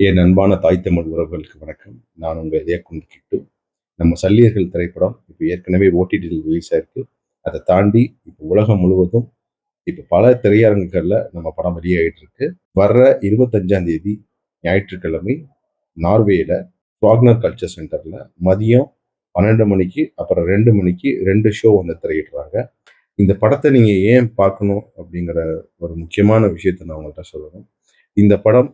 என் அன்பான தாய் தமிழ் உறவுகளுக்கு வணக்கம். நான் உங்கள் இதயக்குண்டு கிட்டு. நம்ம சல்லியர்கள் திரைப்படம் இப்போ ஏற்கனவே ஓடிடியில் ரிலீஸ் ஆயிருக்கு. அதை தாண்டி இப்போ உலகம் முழுவதும் இப்போ பல திரையரங்குகளில் நம்ம படம் வெளியாகிட்டு இருக்கு. வர்ற இருபத்தஞ்சாம் தேதி ஞாயிற்றுக்கிழமை நார்வேயில் ஃப்ராக்னர் கல்ச்சர் சென்டரில் மதியம் பன்னெண்டு மணிக்கு அப்புறம் ரெண்டு மணிக்கு ரெண்டு ஷோ வந்து திரையிடுறாங்க. இந்த படத்தை நீங்கள் ஏன் பார்க்கணும் அப்படிங்கிற ஒரு முக்கியமான விஷயத்தை நான் உங்கள்கிட்ட சொல்லணும். இந்த படம்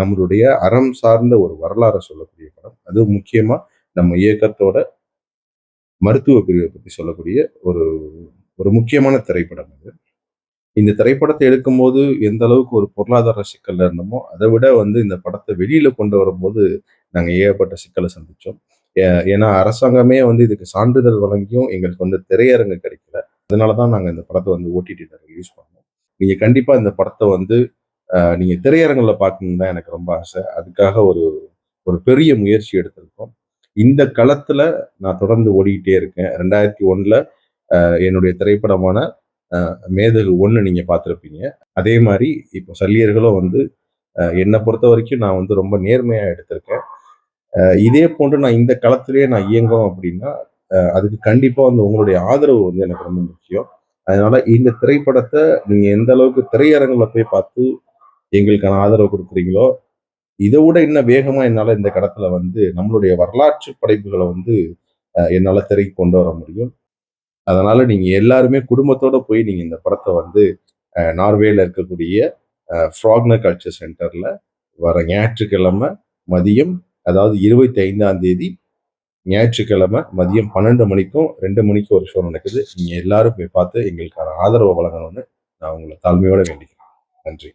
நம்மளுடைய அறம் சார்ந்த ஒரு வரலாறை சொல்லக்கூடிய படம். அது முக்கியமாக நம்ம இயக்கத்தோட மருத்துவ பிரிவை பற்றி சொல்லக்கூடிய ஒரு ஒரு முக்கியமான திரைப்படம் அது. இந்த திரைப்படத்தை எடுக்கும்போது எந்த அளவுக்கு ஒரு பொருளாதார சிக்கல்ல இருந்தோமோ அதை விட வந்து இந்த படத்தை வெளியில கொண்டு வரும்போது நாங்கள் ஏகப்பட்ட சிக்கலை சந்தித்தோம் ஏன்னா அரசாங்கமே வந்து இதுக்கு சான்றிதழ் வழங்கியும் எங்களுக்கு வந்து திரையரங்கு கிடைக்கல. அதனாலதான் நாங்கள் இந்த படத்தை வந்து ஓடிடி ரிலீஸ் பண்ணோம். நீங்கள் கண்டிப்பாக இந்த படத்தை வந்து நீங்கள் திரையரங்கில் பார்க்கணுன்னு தான் எனக்கு ரொம்ப ஆசை. அதுக்காக ஒரு ஒரு பெரிய முயற்சி எடுத்திருக்கோம். இந்த களத்தில் நான் தொடர்ந்து ஓடிக்கிட்டே இருக்கேன். ரெண்டாயிரத்தி ஒன்றில் என்னுடைய திரைப்படமான மேதகு ஒன்று நீங்கள் பார்த்துருப்பீங்க அதே மாதிரி இப்போ சல்லியர்களும் வந்து என்னை பொறுத்த வரைக்கும் நான் வந்து ரொம்ப நேர்மையாக எடுத்திருக்கேன். இதே போன்று நான் இந்த களத்திலேயே நான் இயங்கும் அப்படின்னா அதுக்கு கண்டிப்பாக வந்து உங்களுடைய ஆதரவு வந்து எனக்கு ரொம்ப முக்கியம். அதனால இந்த திரைப்படத்தை நீங்கள் எந்த அளவுக்கு திரையரங்கில் போய் பார்த்து எங்களுக்கான ஆதரவு கொடுக்குறீங்களோ இதை விட இன்னும் வேகமாக என்னால் இந்த கடத்தில் வந்து நம்மளுடைய வரலாற்று படைப்புகளை வந்து என்னால் திரைக்கு கொண்டு வர முடியும். அதனால் நீங்கள் எல்லாருமே குடும்பத்தோடு போய் நீங்கள் இந்த படத்தை வந்து நார்வேயில் இருக்கக்கூடிய ஃப்ராக்னர் கல்ச்சர் சென்டரில் வர ஞாயிற்றுக்கிழமை மதியம் அதாவது இருபத்தி ஐந்தாம் தேதி ஞாயிற்றுக்கிழமை மதியம் பன்னெண்டு மணிக்கும் ரெண்டு மணிக்கும் ஒரு ஷோ நடக்குது. நீங்கள் எல்லாரும் போய் பார்த்து எங்களுக்கான ஆதரவு வழங்கணும்னு நான் உங்களை தாழ்மையோட வேண்டிக்கிறேன். நன்றி.